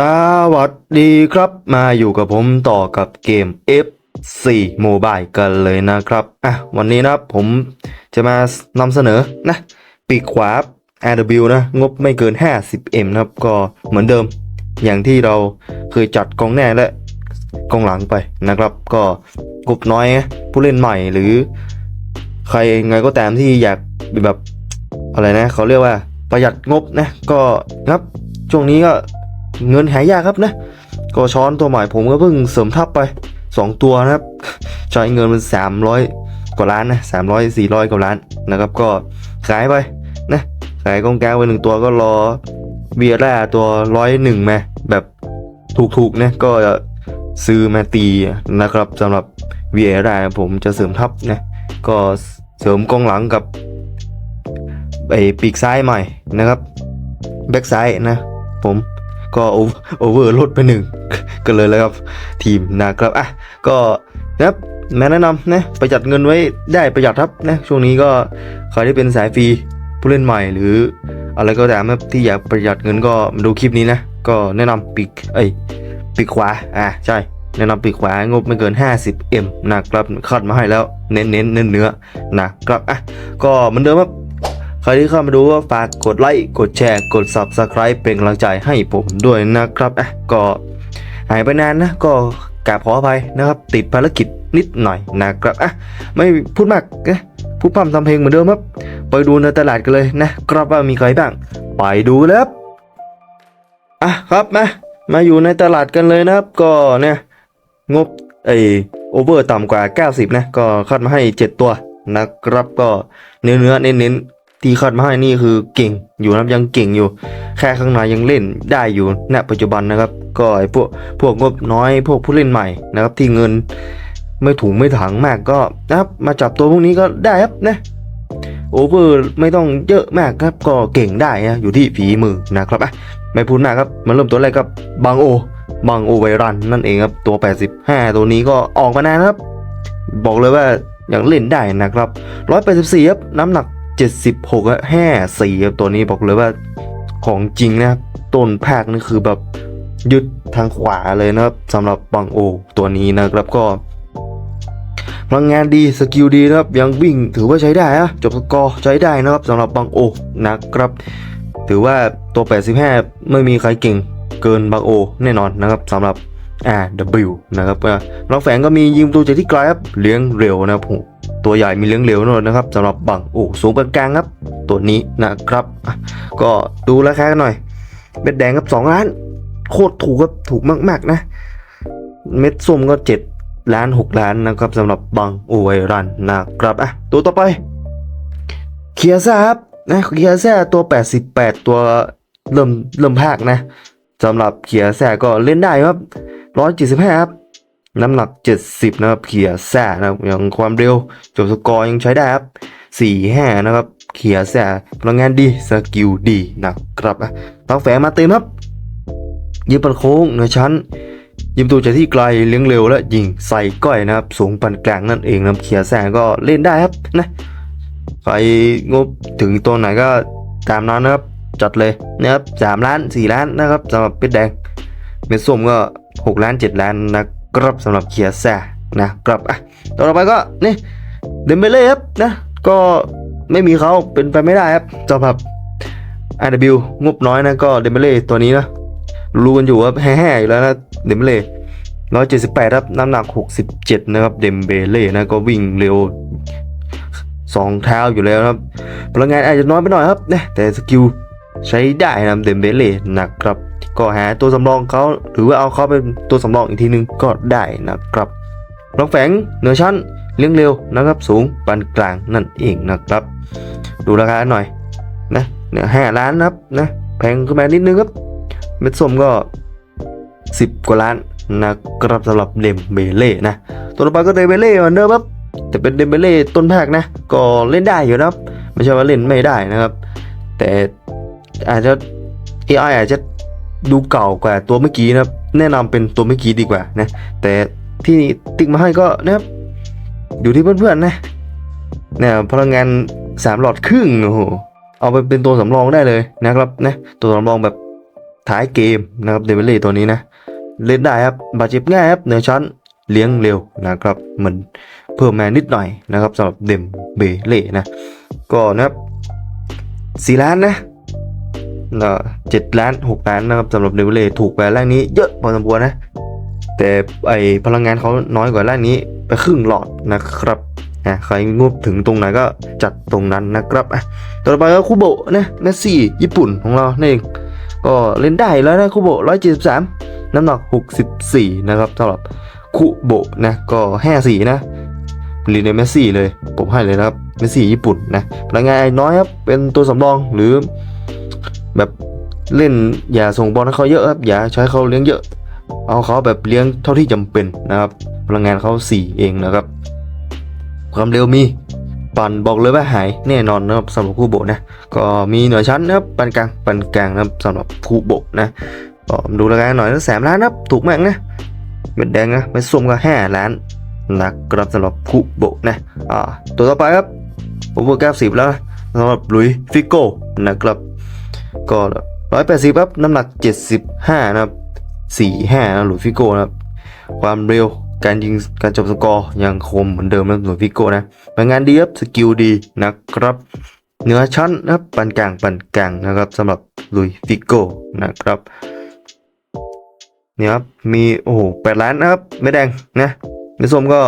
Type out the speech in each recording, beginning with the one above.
สวัสดีครับมาอยู่กับผมต่อกับเกม F4 Mobile กันเลยนะครับอะวันนี้นะผมจะมานำเสนอนะปีกขวา RW นะ งบไม่เกิน 50M นะครับ ก็เหมือนเดิม อย่างที่เราเคยจัดกองแน่และกองหลังไปนะครับ ก็งบน้อยนะผู้เล่นใหม่หรือ ใครไงก็ตามที่อยากแบบอะไรนะเขาเรียกว่าประหยัดงบนะก็ครับช่วงนี้ก็ เงินหายากครับนะ ก็ช้อนตัวใหม่ผมก็เพิ่งเสริมทัพไป 2 ตัวนะครับใช้เงินมัน300 กว่าล้านนะ300 400กว่าล้านนะครับ ก็ขายไปนะขายกองแกลางไปหนึ่งตัวก็รอเบียร่าตัวร้อยหนึ่งมาแบบถูกๆนะก็ซื้อมาตีนะครับสำหรับเบียร่าผมจะเสริมทัพนะก็เสริมกองหลังกับไอปีกซ้ายใหม่นะครับ แบ็กซ้ายนะผม ก็โอเวอร์ลดไปหนึ่งก็เลยแล้วครับ ทีมนะครับอะก็นะครับแนะนำนะประหยัดเงินไว้ได้ประหยัดครับนะช่วงนี้ก็ใครที่เป็นสายฟรีผู้เล่นใหม่หรืออะไรก็ตามครับที่อยากประหยัดเงินก็มาดูคลิปนี้นะ ก็แนะนำปีกเอ้ยปีกขวาอะใช่แนะนำปีกขวางบไม่เกิน 50M นะครับคัดมาให้แล้วเน้นเน้นเนื้อเนื้อนะครับอะก็เหมือนเดิมครับ ครที่เข้ามาดูก็ฝากกดไลค์กดแชร์กด Subscribe เป็นกำลังใจให้ผมด้วยนะครับอะก็หายไปนานนะก็กราบขออภัยนะครับ ติดภารกิจนิดหน่อยนะครับอะไม่พูดมากนะพูดพร่ำทำเพลงเหมือนเดิมครับ ไปดูในตลาดกันเลยนะครับว่ามีใครบ้าง ไปดูกันเลยครับอะครับมามาอยู่ในตลาดกันเลยนะครับก็เนี่ยงบไอโอเวอร์ต่ำกว่า 90 นะ ก็คัดมาให้ 7 ตัวนะครับก็เนื้อเนื้อเน้นๆ ที่คัดมาให้นี่คือเก่งอยู่นะครับยังเก่งอยู่ แค่ข้างในยังเล่นได้อยู่ณปัจจุบันนะครับ ก็ไอ้พวกพวกงบน้อยพวกผู้เล่นใหม่นะครับ ที่เงินไม่ถุงไม่ถังมากก็นะครับ มาจับตัวพวกนี้ก็ได้ครับนะโอเวอร์ไม่ต้องเยอะมากครับก็เก่งได้นะอยู่ที่ฝีมือนะครับอะไม่พูดมากครับมาเริ่มตัวแรกกับบางโอบังโอไวรันนั่นเองครับตัว 85 ตัวนี้ก็ออกมานานครับ บอกเลยว่ายังเล่นได้นะครับ 184ครับน้ำหนัก 76อะ54ครับตัวนี้บอกเลยว่าของจริงนะครับต้นภาคนี่คือแบบยึดทางขวาเลยนะครับสำหรับบังโอตัวนี้นะครับก็พลังงานดีสกิลดีนะครับยังวิ่งถือว่าใช้ได้อะจบสกอร์ใช้ได้นะครับสำหรับบังโอนะครับ ถือว่าตัว 85 ไม่มีใครเก่งเกินบางโอแน่นอนนะครับสำหรับ RW นะครับก็น้องแฝงก็มียิงตัวจากที่ไกลครับเลี้ยงเร็วนะครับผมตัวใหญ่มีเลี้ยงเร็วด้วยนะครับสำหรับบางโอสูงปานกลางครับ ตัวนี้นะครับ ก็ดูราคากันหน่อย เม็ดแดงครับ2ล้าน โคตรถูกครับถูกมาก ๆ นะ เม็ดส้มก็7ล้าน6ล้านนะครับสำหรับบางโอไวรันนะครับอะตัวต่อไปเคียซ่าครับนะเคียซ่าตัว 88 ตัวเริ่มเริ่มภาคนะสำหรับเขียแซ่ก็เล่นได้ครับ ร้อยเจ็ดสิบห้าครับ น้ำหนักเจ็ดสิบนะครับ เขี่ยแซ่นะครับอย่างความเร็วจบสกอร์ยังใช้ได้ครับสี่ห้านะครับ เขี่ยแซ่พลังงานดีสกิลดีนะครับต้องแฝงมาเต็มครับยิงปันโค้งเหนือชั้นยิงตัวจากที่ไกลเลี้ยงเร็วและยิงใส่ก้อยนะครับ สูงปานกลางนั่นเองนะครับเขียแซ่ก็เล่นได้ครับนะใครงบถึงตัวไหนก็ตามนั้นนะครับ จัดเลยนะครับสามล้านสี่ล้านนะครับสำหรับเป็ดแดงเม็ดส้มก็ หกล้านเจ็ดล้านนะครับสำหรับเคียร์แซนะครับอะต่อไปก็นี่เดมเบเล่ครับนะก็ไม่มีเขาเป็นไปไม่ได้ครับสำหรับ RW งบน้อยนะก็เดมเบเล่ตัวนี้นะรู้กันอยู่ว่าแห่ๆอยู่แล้วนะเดมเบเล่ร้อยเจ็ดสิบแปดครับน้ำหนักหกสิบเจ็ดนะครับเดมเบเล่นะก็วิ่งเร็วสองเท้าอยู่แล้วครับพลังงานอาจจะน้อยไปหน่อยครับนะแต่สกิลใช้ได้นะเดมเบเล่นะครับ ก็หาตัวสำรองเขาหรือว่าเอาเขาเป็นตัวสำรองอีกทีนึงก็ได้นะครับรองแฝงเหนือชั้นเลี้ยงเร็วนะครับสูงปานกลางนั่นเองนะครับ ดูราคาหน่อยนะเนี่ยห้าล้านนะครับนะแพงขึ้นมานิดนึงครับเม็ดส้มก็ 10 กว่าล้านนะครับสำหรับเดมเบเล่นะตัวต่อไปก็เดมเบเล่เหมือนเดิมครับแต่เป็นเดมเบเล่ต้นภาคนะ ก็เล่นได้อยู่นะครับ ไม่ใช่ว่าเล่นไม่ได้นะครับ แต่อาจจะ AI อาจจะ ดูเก่ากว่าตัวเมื่อกี้นะครับ แนะนำเป็นตัวเมื่อกี้ดีกว่านะ แต่ที่ติ๊กมาให้ก็นะครับ อยู่ที่เพื่อนๆนะเนี่ยพลังงานสามหลอดครึ่งโอ้โหเอาไปเป็นตัวสำรองได้เลยนะครับนะตัวสำรองแบบท้ายเกมนะครับเดวิลเล่ตัวนี้นะ เล่นได้ครับบาดเจ็บง่ายครับเหนือชั้นเลี้ยงเร็วนะครับเหมือนเพิ่มแมานิดหน่อยนะครับสำหรับเดมเบเล่นะ ก็นะครับสี่ล้านนะ เจ็ดล้านหกล้านนะครับสำหรับเดวิลเล่ถูกกว่าแรกนี้เยอะพอสมควรนะ แต่ไอพลังงานเขาน้อยกว่าแรกนี้ไปครึ่งหลอดนะครับอะใครงบถึงตรงไหนก็จัดตรงนั้นนะครับอะต่อไปก็คูโบะนะเมสซี่ญี่ปุ่นของเรานั่นเองก็เล่นได้แล้วนะคูโบะร้อยเจ็ดสิบสามน้ำหนักหกสิบสี่นะครับสำหรับคูโบะนะก็ห้าสี่นะลีเนเมสซี่เลยผมให้เลยนะครับเมสซี่ญี่ปุ่นนะพลังงานน้อยครับเป็นตัวสำรองหรือ แบบเล่นอย่าส่งบอลให้เขาเยอะครับอย่าใช้เขาเลี้ยงเยอะ เอาเขาแบบเลี้ยงเท่าที่จำเป็นนะครับ พลังงานเขา4 เองนะครับ ความเร็วมีปั่นบอกเลยว่าหายแน่นอนนะครับสำหรับคู่โบนะก็มีหนือชั้นนะครับปานกลางปานกลางนะครับสำหรับคู่โบนะก็ดูราคาหน่อยนะแสนล้านนะครับถูกมากนะเม็ดแดงนะไม่ส้มก็ห้าล้านนะครับสำหรับคู่โบนะอ่าตัวต่อไปครับโอเวอร์เก้าสิบแล้วสำหรับลุยฟิโก้นะครับ ก็ร้อยแปดสิบครับน้ำหนักเจ็ดสิบห้านะครับสี่ห้านะหลุยฟิโก้นะครับ ความเร็วการยิงการจบสกอร์ยังคมเหมือนเดิมนะหลุยฟิโก้นะผลงานดีครับสกิลดีนะครับ เนื้อชั้นนะครับปานกลางปานกลางนะครับสำหรับหลุยฟิโก้นะครับเนี่ยครับมีโอ้โหแปดล้านนะครับไม่แดงนะในส้มก็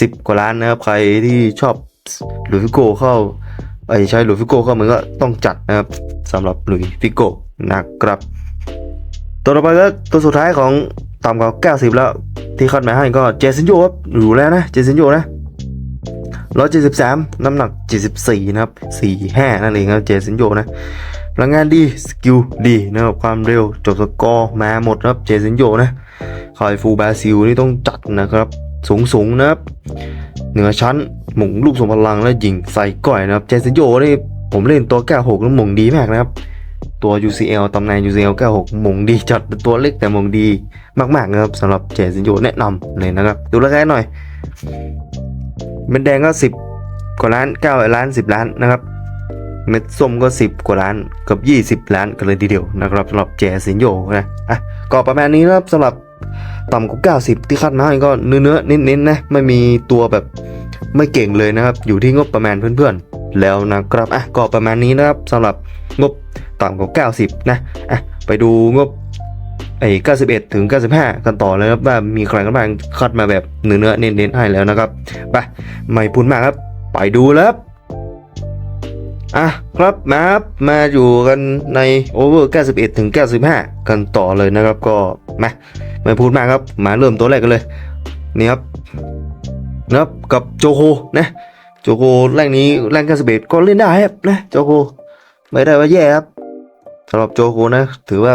สิบกว่าล้านนะครับ ใครที่ชอบหลุยฟิโก้เข้า ไอ้ใช้หลุยฟิโก้เข้ามันก็ต้องจัดนะครับสำหรับหลุยฟิโก้นะครับ ตัวต่อไปก็ตัวสุดท้ายของต่ำกว่า90แล้ว ที่คัดมาให้ก็เจสันโยครับอยู่แล้วนะเจสันโยนะ173น้ำหนัก74นะครับ45นั่นเองครับเจสันโยนะพลังงานดี สกิลดีนะครับความเร็วจบสกอร์มาหมดนะครับเจสันโยนะคอยฟูบาซิลนี่ต้องจัดนะครับ สูงสูงๆนะครับเหนือชั้น หมุงลูกทรงพลังและยิงใส่ก่อยนะครับเจสันโยนี่ผมเล่นตัว 96แล้วหมุงดีมากนะครับ ตัว UCL ตำแหน่ง UCL 96หมงดีจัดเป็นตัวเล็กแต่หมงดีมากๆนะครับสำหรับเจสันโยแนะนำเลยนะครับ ดูราคาหน่อยเม็ดแดงก็ 10 กว่าล้าน9ล้าน10 ล้านนะครับ เม็ดส้มก็ 10 กว่าล้านเกับ 20 ล้านกันเลยทีเดียวนะครับสำหรับเจสันโยนะอะก็ประมาณนี้นะครับสำหรับต่ำกว่า90 ที่คัดมาให้ก็เนื้อๆเน้นๆนะไม่มีตัวแบบ ไม่เก่งเลยนะครับ อยู่ที่งบประมาณเพื่อนๆ แล้วนะครับอะก็ประมาณนี้นะครับสำหรับงบต่ำกว่า90 นะอะไปดูงบไอ้91 ถึง 95 กันต่อเลยครับว่ามีใครกันบ้างคัดมาแบบเนื้อๆเน้นๆให้แล้วนะครับไปไม่พูดมากครับ ไปดูแล้วอะครับมาครับมาอยู่กันในโอเวอร์91 ถึง 95 กันต่อเลยนะครับก็มาไม่พูดมากครับ มาเริ่มตัวแรกกันเลยนี่ครับ นะครับกับโจโคนะโจโคแรกนี้แรง91ก็เล่นได้ครับนะโจโคไม่ได้ว่าแย่ครับสำหรับโจโคนะ ถือว่า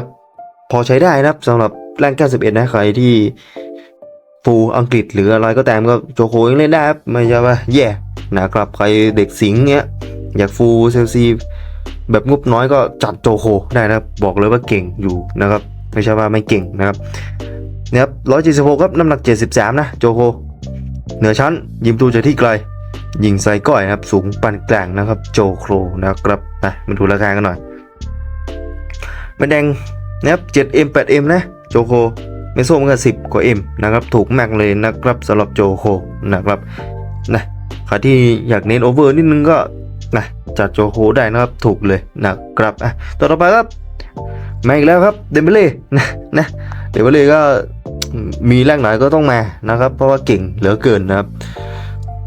พอใช้ได้นะครับสำหรับแรง91นะใครที่ฟูอังกฤษหรืออะไรก็ตามก็โจโคยังเล่นได้ครับไม่ใช่ว่าแย่นะครับใครเด็กสิงห์เนี้ยอยากฟูเซลซีแบบงบน้อยก็จัดโจโคได้นะครับบอกเลยว่าเก่งอยู่นะครับไม่ใช่ว่าไม่เก่งนะครับเนี่ยครับ176ครับน้ำหนัก73นะโจโค เหนือชั้น ยิมตูจากที่ไกล ยิงไซก้อยนะครับ สูงปานกลางนะครับ โจโครนะครับไปมาดูราคากันหน่อยแม่แดงนะครับ 7M 8M นะโจโคไม่ส้มก็10กว่า M นะครับ ถูกมากเลยนะครับสำหรับโจโคนะครับนะใครที่อยากเน้นโอเวอร์นิดนึงก็นะจัดโจโคได้นะครับถูกเลยนะครับอะต่อต่อไปครับมาอีกแล้วครับเดมเบเล่นะนะเดมเบเล่ก็ มีแรงหน่อยก็ต้องมานะครับ เพราะว่าเก่งเหลือเกินนะครับ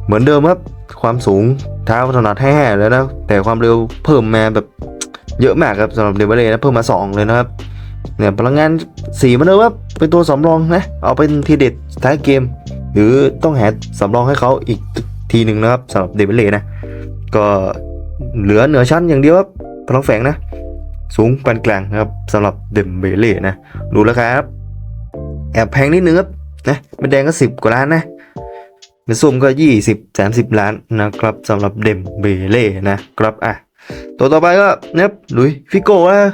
เหมือนเดิมครับความสูงเท้าถนัดแห่แล้วนะแต่ความเร็วเพิ่มมาแบบเยอะมากครับสำหรับเดเบเล่นะเพิ่มมา 2 เลยนะครับเนี่ยพลังงาน4มันเดิมครับเป็นตัวสำรองนะเอาเป็นทีเด็ดท้ายเกม หรือต้องหาสำรองให้เขาอีกทีหนึ่งนะครับสำหรับเดเบเล่นะก็เหลือเหนือชั้นอย่างเดียวครับพลังแฝงนะ สูงปานกลางนะครับสำหรับเดมเบเล่นะดูราคาครับ แอบแพงนิดนึงครับนะเป็นแดงก็สิบกว่าล้านนะเป็นส้มก็ยี่สิบสามสิบล้านนะครับสำหรับเดมเบเล่นะครับอะตัวต่อไปก็เนะครับลุยฟิโก้นะ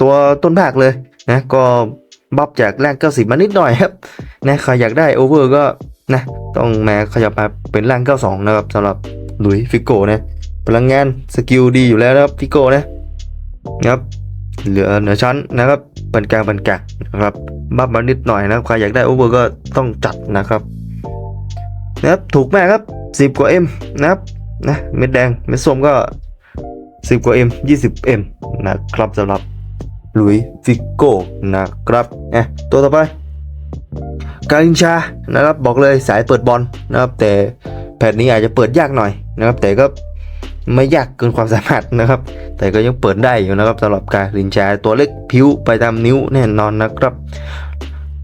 ตัวต้นภาคเลยนะก็บัฟจากแรงเก้าสิบมานิดหน่อยครับนะใครอยากได้โอเวอร์ก็นะต้องมาขยับมาเป็นแรงเก้าสองนะครับสำหรับลุยฟิโก้นะพลังงานสกิลดีอยู่แล้วนะครับฟิโก้นะนะครับเหลือเหนือชั้นนะครับ ปานกลางปานกลางนะครับบัฟมานิดหน่อยนะครับใครอยากได้โอเวอร์ก็ต้องจัดนะครับนะครับถูกมากครับ 10 กว่า M นะครับนะเม็ดแดงเม็ดส้มก็ 10 กว่า M 20 M นะครับสำหรับลุยฟิโก้นะครับอะตัวต่อไปการินชานะครับบอกเลยสายเปิดบอลนะครับแต่แพทนี้อาจจะเปิดยากหน่อยนะครับแต่ก็ ไม่ยากเกินความสามารถนะครับ แต่ก็ยังเปิดได้อยู่นะครับสำหรับการลินชาตัวเล็กผิวไปตามนิ้วแน่นอนนะครับ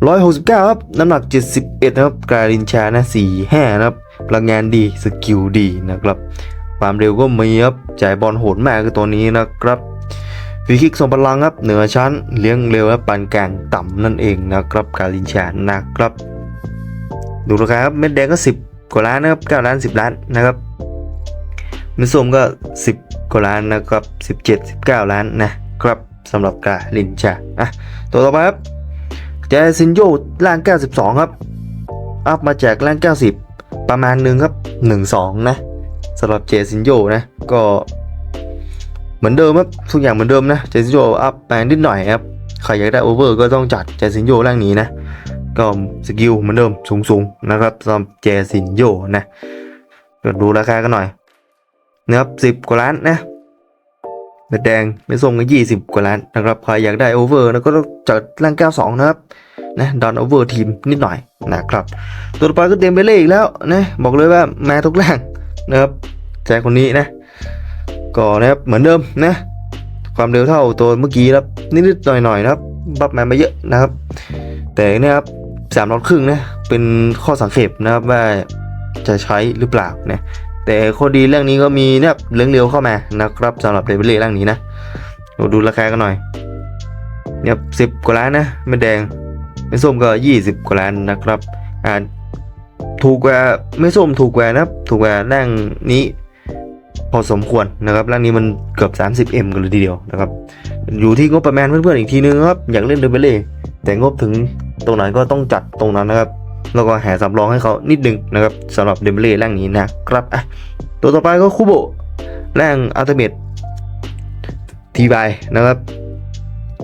169ครับน้ำหนัก 71นะครับการินชานะ45นะครับพลังงานดีสกิลดีนะครับ ความเร็วก็มีครับจ่ายบอลโหดมากคือตัวนี้นะครับฟรีคิกทรงพลังครับเหนือชั้นเลี้ยงเร็วและปานกลางต่ำนั่นเองนะครับการินชานะครับ ดูราคาครับเม็ดแดงก็ 10 กว่าล้านนะครับ9ล้าน 10 ล้านนะครับ ม็ดส้มก็ 10 กว่าล้านนะครับ 17 19 ล้านนะครับสำหรับการินชาอะตัวต่อไปครับเจซินโยร่าง 92 ครับ อัพมาจากร่าง 90 ประมาณหนึ่งครับ 1-2 นะสำหรับเจซินโยนะก็เหมือนเดิมครับทุกอย่างเหมือนเดิมนะเจซินโยอัพแปลงนิดหน่อยครับใครอยากได้โอเวอร์ก็ต้องจัดเจซินโยร่างนี้นะก็สกิลเหมือนเดิมสูงๆนะครับสำหรับเจซินโยนะก็ดูราคากันหน่อย นะครับ10กว่าล้านนะเม็ดแดงไม่ส่งก็ยี่สิบกว่าล้านนะครับใครอยากได้โอเวอร์นะก็ต้องจัดร่าง92นะครับนะดอนโอเวอร์ทีมนิดหน่อยนะครับ ตัวต่อไปก็เดมเบเล่อีกแล้วนะบอกเลยว่ามาทุกร่างนะครับใจคนนี้นะก็นะครับเหมือนเดิมนะความเร็วเท่าตัวเมื่อกี้ครับนิดๆหน่อยๆนะครับบัฟแมามาเยอะนะครับ แต่เนี่ยครับสามรอบครึ่งนะเป็นข้อสังเกตนะครับว่าจะใช้หรือเปล่านะ แต่ข้อดีเรื่องนี้ก็มีเนี่ยเรื่องเร็วเข้ามานะครับสำหรับเดบิเล่เรื่องนี้นะเราดูราคากันหน่อยเนี่ยสิบกว่าล้านนะไม่แดงไม่ส้มก็ยี่สิบกว่าล้านนะครับอ่าถูกกว่าไม่ส้มถูกกว่านะครับถูกกว่าร่างนี้พอสมควรนะครับร่างนี้มันเกือบ 30M กันเลยทีเดียวนะครับ อยู่ที่งบประมาณเพื่อนๆอีกทีนึงครับ อยากเล่นเดบิเล่แต่งบถึงตรงไหนก็ต้องจัดตรงนั้นนะครับ แล้วก็หาสำรองให้เขานิดนึงนะครับสำหรับเดมเบเล่ร่างนี้นะครับอะตัวต่อไปก็คูโบร่างอัลติเมททีบายนะครับ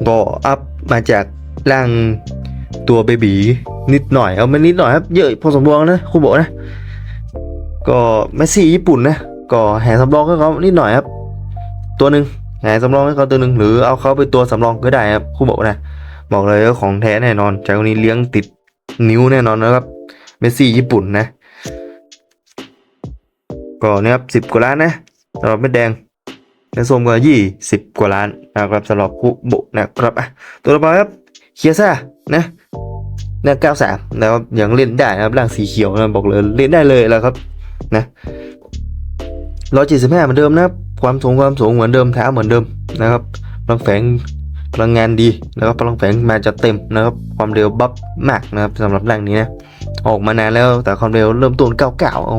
ก็อัพมาจากร่างตัวเบบีนิดหน่อยเอาม่นิดหน่อยครับเยอะพอสมควรนะคูโบนะก็แมสซี่ญี่ปุ่นนะก็หาสำรองให้เขานิดหน่อยครับ ตัวหนึ่งแหาสำรองให้เขาตัวหนึ่งหรือเอาเขาไปตัวสำรองก็ได้ครับคูโบนะบอกเลยว่าของแท้แน่นอนจากคนนี้เลี้ยงติด นิ้วแน่นอนนะครับ เมสซี่ญี่ปุ่นนะ ก็นี่ยครับสิบกว่าล้านนะสำหรับเม็ดแดงในส้มก็ยี่สิบกว่าล้านนะครับสำหรับคุโบะนะครับอะตัวต่อไปครับเคียซ่านะเนี่ยเก้าสามนะครับยังเล่นได้นะครับร่างสีเขียวนะบอกเลยเล่นได้เลยแล้วครับนะร้อยเจ็ดสิบห้าเหมือนเดิมนะครับความสูงความสูงเหมือนเดิมเท้าเหมือนเดิมนะครับพลังแฝง ลังงานดีแล้วก็พลังแฝงมาจะเต็มนะครับความเร็วบัฟมากนะครับสำหรับแรงนี้นะออกมานานแล้วแต่ความเร็วเริ่มต้น99โอ้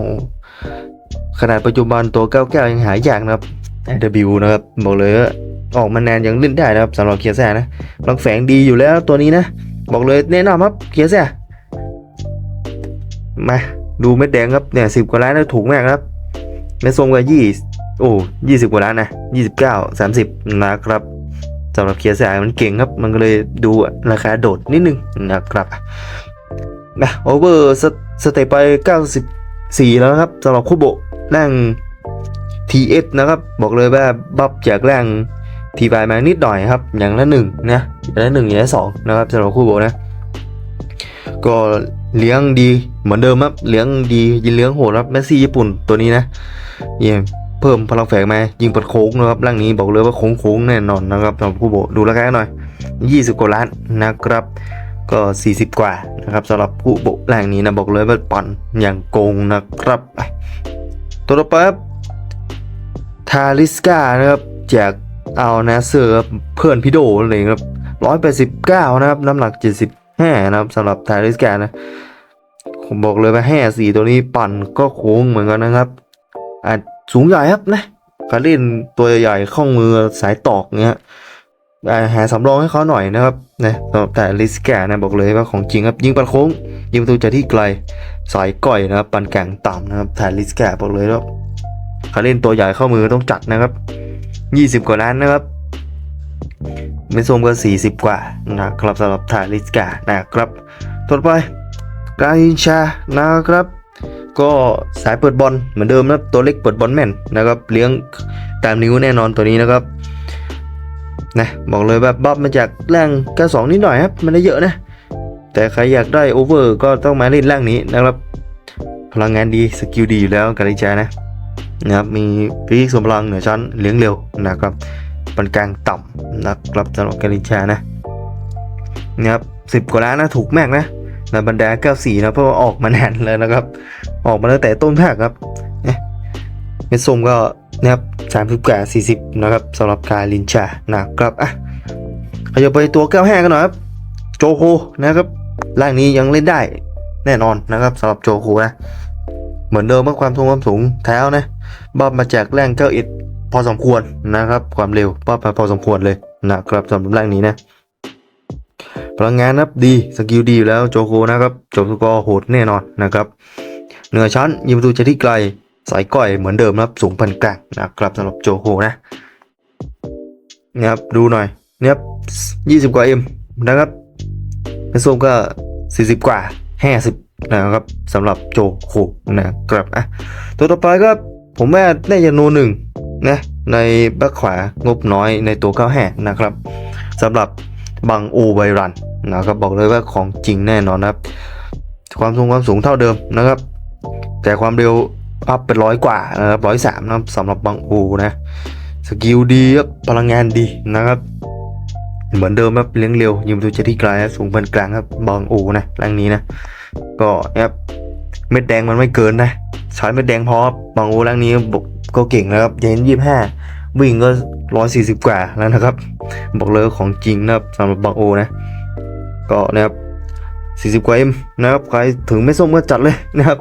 ขนาดปัจจุบันตัว 99 ยังหายากนะครับ AW นะครับบอกเลยออกมานานยังเล่นได้นะครับสำหรับเคียร์แซ่นะพลังแฝงดีอยู่แล้วตัวนี้นะ บอกเลยแน่นอนครับเคียร์แซ่มาดูเม็ดแดงครับเนี่ยสิบกว่าล้านนะถูกมากครับเม็ดส้มก็ยี่โอ้ยี่สิบกว่าล้านนะยี่สิบเก้าสามสิบนะครับ สำหรับเคียร์แซ่มันเก่งครับ มันก็เลยดูราคาโดดนิดนึงนะครับนะโอเวอร์สเตปไป 94 แล้วนะครับสำหรับคูโบะร่ง TS นะครับ บอกเลยว่าบัฟจากแรงทีบายมานิดหน่อยครับ อย่างละหนึ่งนะอย่างละหนึ่งอย่างละสองนะครับสำหรับคู่โบนะ ก็เลี้ยงดีเหมือนเดิมครับ เลี้ยงดียิงเลี้ยงโหดครับแมสซี่ญี่ปุ่นตัวนี้นะเยี่ยม เพิ่มพลังแฝงมายิงปัดโค้งนะครับร่างนี้บอกเลยว่าโค้งโค้งๆแน่นอนนะครับสำหรับคูโบดูราคาหน่อย 20กว่าล้านนะครับ ก็ 40 กว่านะครับสำหรับผู้โบกแรงนี้นะบอกเลยว่าปั่นอย่างโกงนะครับ ตัวต่อไปทาริสกานะครับจากเอานาเซอร์เพื่อนพี่โดอะไรครับ189นะครับน้ำหนัก75นะครับสำหรับทาริสกานะผมบอกเลยว่าแห่สีตัวนี้ปั่นก็โค้งเหมือนกันนะครับอาจ สูงใหญ่ครับนะการเล่นตัวใหญ่ข้องมือสายตอกเงี้ยหาสำรองให้เขาหน่อยนะครับนะแต่ลิสแกนะบอกเลยว่าของจริงครับยิงปันโค้ง ยิงประตูจากที่ไกลสายก่อยนะครับปันแก่งต่ำนะครับแต่ลิสแกบอกเลยว่าเขาเล่นตัวใหญ่เข้ามือต้องจัดนะครับ 20 กว่าล้านนะครับเมส้มก็ 40 กว่านะครับสำหรับทาริสกานะครับต่อไปกาอินชานะครับ ก็สายเปิดบอลเหมือนเดิมนะตัวเล็กเปิดบอลแม่นนะครับเลี้ยงตามนิ้วแน่นอนตัวนี้นะครับนะบอกเลยแบบบัฟมาจากแรงกระสองนิดหน่อยครับไม่ได้เยอะนะ แต่ใครอยากได้โอเวอร์ก็ต้องมาเล่นแรงนี้นะครับ พลังงานดีสกิลดีอยู่แล้วกาลิจานะนะครับมีฟิสิกส์สมพลังเหนือชั้นเลี้ยงเร็วนะครับปานกลางต่ำนะครับสำหรับกาลิจานะนะครับสิบกว่าล้านนะถูกแม็กนะ ในบรรดา94นะเพราะว่าออกมานานแล้วนะครับ ออกมาตั้งแต่ต้นภาคครับเอ๊ะเม็ดส้มก็นะครับสามสิบกว่าสี่สิบนะครับสำหรับกาลินชานะครับอะขยับไปตัวเก้าห้ากันหน่อยครับ โจโคนะครับร่างนี้ยังเล่นได้แน่นอนนะครับสำหรับโจโคนะเหมือนเดิมเมื่อความทรงความสูงแถวนะบอบมาจากแรงเก้าอิดพอสมควรนะครับ ความเร็วบอบมาพอสมควรเลยนะครับสำหรับแรงนี้นะ พลังงานนับดีสกิลดีแล้วโจโคนะครับจบสกอร์โหดแน่นอนนะครับเหนือชั้นยิงประตูจากที่ไกลสายก้อยเหมือนเดิมนะครับสูงพันกลางนะครับสำหรับโจโคนะนะครับดูหน่อยนะครับยี่สิบกว่าเอ็มนะครับเป็นส้มก็สี่สิบกว่าห้าสิบนะครับสำหรับโจโคนะครับอะตัวต่อไปก็ผมว่าน่าจะโนหนึ่งนะในบ็คขวางบน้อยในตัวเก้าแห่นะครับสำหรับ บังโอไบรันนะครับบอกเลยว่าของจริงแน่นอนนะครับ ความสูงความสูงเท่าเดิมนะครับ แต่ความเร็วอัพเป็นร้อยกว่านะครับร้อยสามนะครับสำหรับบังโอนะสกิลดีครับพลังงานดีนะครับ เหมือนเดิมครับเลี้ยงเร็วยิงประตูจากที่ไกลสูงปานกลางครับบังโอนะแรงนี้นะ ก็ครับเม็ดแดงมันไม่เกินนะใช้เม็ดแดงพอบางโอแรงนี้บก็เก่งนะครับเย็นยี่ห้า วิ่งก็ร้อยสี่สิบกว่าแล้วนะครับ บอกเลยของจริงนะครับสำหรับบางโอนะ ก็นะครับสี่สิบกว่าเอ็มนะครับใครถึงไม่ส้มก็จัดเลยนะครับ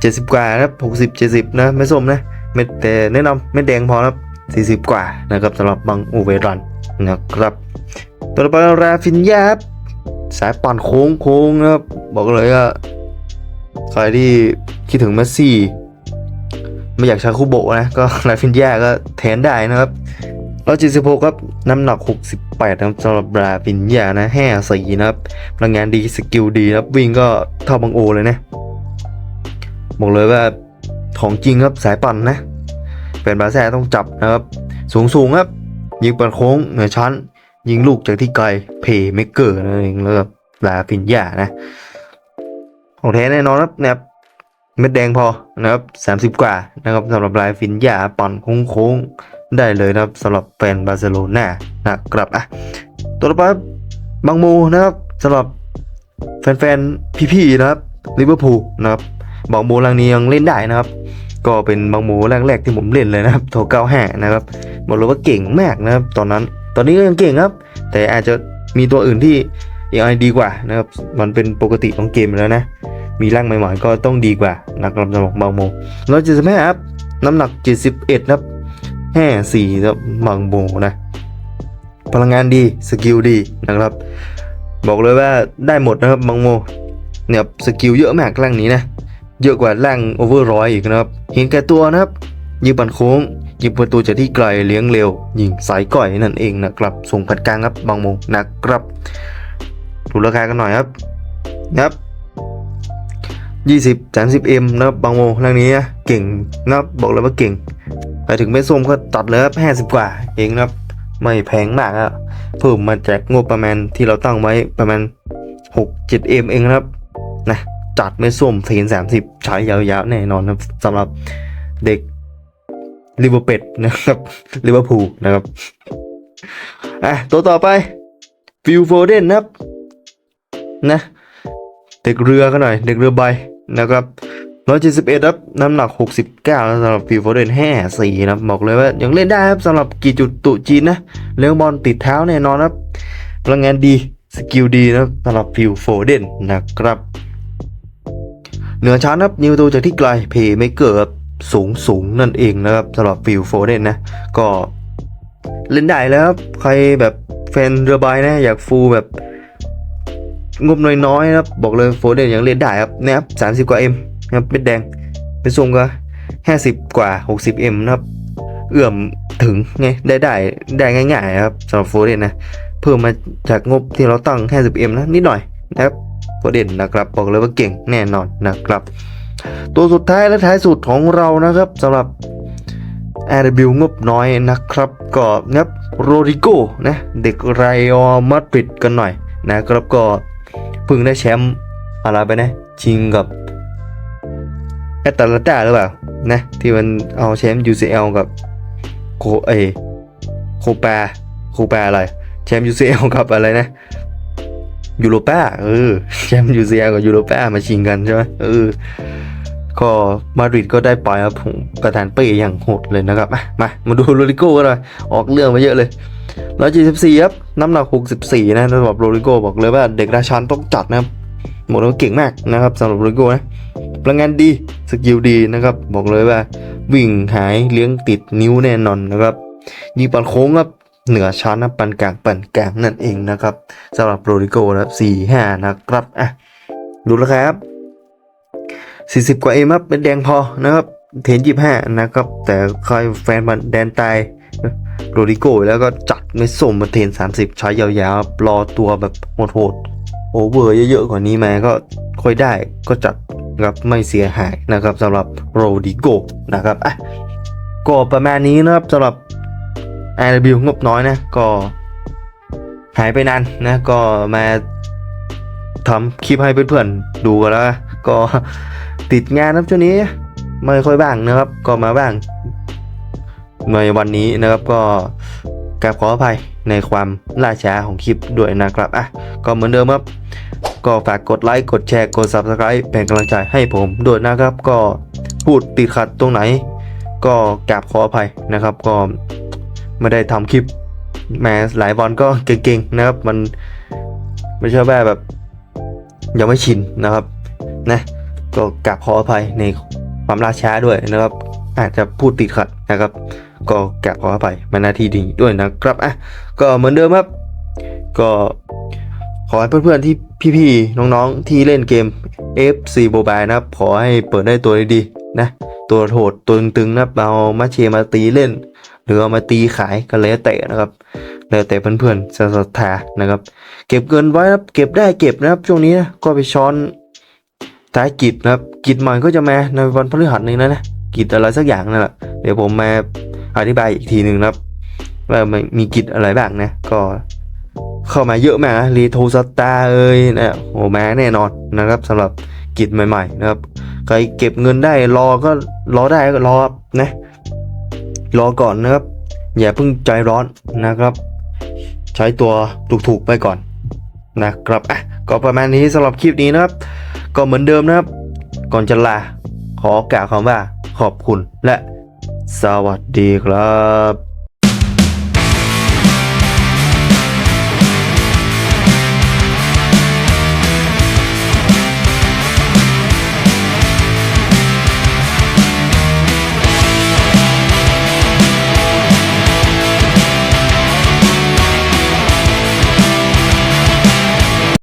เจ็ดสิบกว่านะครับหกสิบเจ็ดสิบนะไม่ส้มนะเม็ดแต่แนะนำเม็ดแดงพอนะครับสี่สิบกว่านะครับสำหรับบางโอเวรันนะครับต่อไปราฟินยับสายปั่นโค้งโค้งนะครับบอกเลยว่าใครที่คิดถึงเมสซี่ ไม่อยากใช้คูโบนะ ก็ลาฟินยาก็แทนได้นะครับร้อยเจ็ดสิบหกครับ น้ำหนักหกสิบแปดนะครับสำหรับลาฟินยานะแห่สีนะครับพลังงานดีสกิลดีนะครับวิ่งก็เท่าบังโอเลยนะ บอกเลยว่าของจริงครับสายปั่นนะเป็นบาแซ่ต้องจับนะครับ สูงสูงครับ ยิงปั่นโค้งเหนือชั้น ยิงลูกจากที่ไกลเพย์เมเกอร์นั่นเองแล้วก็ลาฟินยานะของแท้แน่นอนครับนะครับ เม็ดแดงพอนะครับสามสิบ30 กว่านะครับสำหรับลายฟินยาปั่นโค้งๆ ได้เลยนะครับสำหรับแฟนบาร์เซโลนานะครับอะตัวต่อไปบางมูนะครับสำหรับแฟนๆ พี่ๆนะครับลิเวอร์พูลนะครับบางมูรังนี้ยังเล่นได้นะครับ ก็เป็นบางมูแรกๆที่ผมเล่นเลยนะครับโทเก้าห้านะครับบอกเลยว่าเก่งมากนะครับ ตอนนั้นตอนนี้ก็ยังเก่งครับ แต่อาจจะมีตัวอื่นที่ยังไงดีกว่านะครับ มันเป็นปกติของเกมแล้วนะ มีร่างใหม่ๆก็ต้องดีกว่านะครับสำหรับบางโมร้อยเจ็ดสิบห้าครับน้ำหนักเจ็ดสิบเอ็ดครับแห่สี่ครับบางโมนะพลังงานดีสกิลดีนะครับ บอกเลยว่าได้หมดนะครับบางโมเนี่ยสกิลเยอะมากร่างนี้นะเยอะกว่าร่างโอเวอร์ร้อยอีกนะครับ เห็นแก่ตัวนะครับ ยิงปันโค้ง ยิงประตูจากที่ไกลเลี้ยงเร็ว ยิงสายก่อยนั่นเองนะครับ ส่งพัดกลางครับบางโมนะครับดูราคากันหน่อยครับนะครับ ยี่สิบสามสิบเอ็มนะครับบางโมเรื่องนี้เก่งนะครับบอกเลยว่าเก่งไปถึงไม่ส้มก็ตัดเลยครับห้าสิบกว่า เองนะครับ ไม่แพงมากอะเพิ่มมาจากงบประมาณที่เราตั้งไว้ประมาณหกเจ็ดเอ็มเองนะครับนะจัดไม่ส้มเทนสามสิบใช้ยาวๆแน่นอนครับสำหรับเด็กลิเวอร์เป็ดนะครับลิเวอร์พูลนะครับอะตัวต่อไปฟิลโฟเดนนะครับนะเด็กเรือกันหน่อย เด็กเรือใบ นะครับร้อยเจ็ดสิบเอ็ดครับน้ำหนักหกสิบเก้าสำหรับฟิลโฟเดนแห่สีนะบอกเลยว่ายังเล่นได้ครับสำหรับกี่จุดตุจีนนะเลี้ยงบอลติดเท้าแน่นอนครับพลังงานดีสกิลดีนะสำหรับฟิลโฟเดนนะครับ เหนือชั้นครับยิงประตูจากที่ไกลเพย์ไม่เกิดสูงสูงนั่นเองนะครับสำหรับฟิลโฟเดนนะก็เล่นได้แล้วครับใครแบบแฟนเรือใบนะอยากฟูแบบ งบน้อยๆนะครับ บอกเลยโฟเดนยังเล่นได้ครับนะครับสามสิบกว่าเอ็มนะครับเป็นแดงเป็นทรงก็ห้าสิบกว่าหกสิบเอ็มนะครับ เอื้อมถึงไงได้ได้ได้ง่ายๆครับสำหรับโฟเดนนะ เพิ่มมาจากงบที่เราตั้ง 50M นะนิดหน่อยนะครับโฟเดนนะครับ บอกเลยว่าเก่งแน่นอนนะครับ ตัวสุดท้ายและท้ายสุดของเรานะครับสำหรับ RW งบน้อยนะครับ ก็นะครับโรดิโกนะเด็กไรออมาดริดกันหน่อยนะครับก็ พิ่งได้แชมป์อะไรไปนะชิงกับแอตแลนตาหรือเปล่านะที่มันเอาแชมป์ UCL กับโคเอโคปาโคปาอะไรแชมป์ UCL กับอะไรนะยูโรป้าเออแชมป์ UCL กับยูโรป้ามาชิงกันใช่ไหมเออก็มาดริดก็ได้ไปครับผมประธานเป้อย่างโหดเลยนะครับ มามามาดูโรดิโก้กันหน่อยออกเรื่องมาเยอะเลย ร้อยเจ็ดสิบสี่ครับ น้ำหนักหกสิบสี่นะสำหรับโรดิโก้บอกเลยว่าเด็กราชันต้องจัดนะครับบอกเลยว่าเก่งมากนะครับสำหรับโรดิโก้นะพลังงานดีสกิลดีนะครับ บอกเลยว่า วิ่งหายเลี้ยงติดนิ้วแน่นอนนะครับยิงปันโค้งครับเหนือชั้นนะปันกลางปันกลางนั่นเองนะครับสำหรับโรดิโก้นะครับสี่ห้านะครับอะดูแล้วครับสี่สิบกว่าเอ็มครับเป็นแดงพอนะครับเทนยี่ห้านะครับ แต่ใครแฟนมันแดนตาย โรดิโก้แล้วก็จัดไม่ส่งมาเทนสามสิบใช้ยาวๆ รอตัวแบบโหดๆโอเวอร์เยอะๆ กว่านี้มาก็ค่อยได้ก็จัดนะครับไม่เสียหายนะครับสำหรับโรดิโก้นะครับอะก็ประมาณนี้นะครับสำหรับ RW งบน้อยนะ ก็หายไปนานนะก็มาทำคลิปให้เพื่อนๆดูกันแล้ว ก็ติดงานครับช่วงนี้ไม่ค่อยบ้างนะครับ ก็มาบ้าง ในวันนี้นะครับก็กราบขออภัยในความล่าช้าของคลิปด้วยนะครับอะก็เหมือนเดิมครับ ก็ฝากกดไลค์กดแชร์กด Subscribe เป็นกำลังใจให้ผมด้วยนะครับ ก็พูดติดขัดตรงไหน ก็กราบขออภัยนะครับ ก็ไม่ได้ทำคลิปมาหลายวันก็เก่งๆนะครับ มันไม่ใช่ว่าแบบยังไม่ชินนะครับนะก็กราบขออภัยในความล่าช้าด้วยนะครับ อาจจะพูดติดขัดนะครับ ก็กราบขออภัยมาหน้าที่ดีด้วยนะครับอะก็เหมือนเดิมครับ ก็ขอให้เพื่อนๆที่พี่ๆน้องๆที่เล่นเกม FC Mobile นะครับ ขอให้เปิดได้ตัวดีๆนะ ตัวโหดตัวตึงๆนะเอามาเชมาตีเล่น หรือเอามาตีขายก็แล้วแต่นะครับ แล้วแต่เพื่อนๆจะศรัทธานะครับ เก็บเงินไว้ครับเก็บได้เก็บนะครับ ช่วงนี้นะก็ไปช้อนท้ายกิจนะครับ กิจใหม่ก็จะมาในวันพฤหัสนี้นะนะกิจอะไรสักอย่างนั่นแหละเดี๋ยวผมมา อธิบายอีกทีหนึ่งนะครับว่ามันมีกิจอะไรบ้างนะ ก็เข้ามาเยอะมากนะรีโทสตาเอ้ยนะโอ้มาแน่นอนนะครับสำหรับกิจใหม่ๆนะครับใครเก็บเงินได้รอก็รอได้ก็รอนะรอก่อนนะครับ อย่าเพิ่งใจร้อนนะครับ ใช้ตัวถูกๆไปก่อนนะครับอะก็ประมาณนี้สำหรับคลิปนี้นะครับ ก็เหมือนเดิมนะครับ ก่อนจะลาขอกล่าวคำว่าขอบคุณและ สวัสดีครับ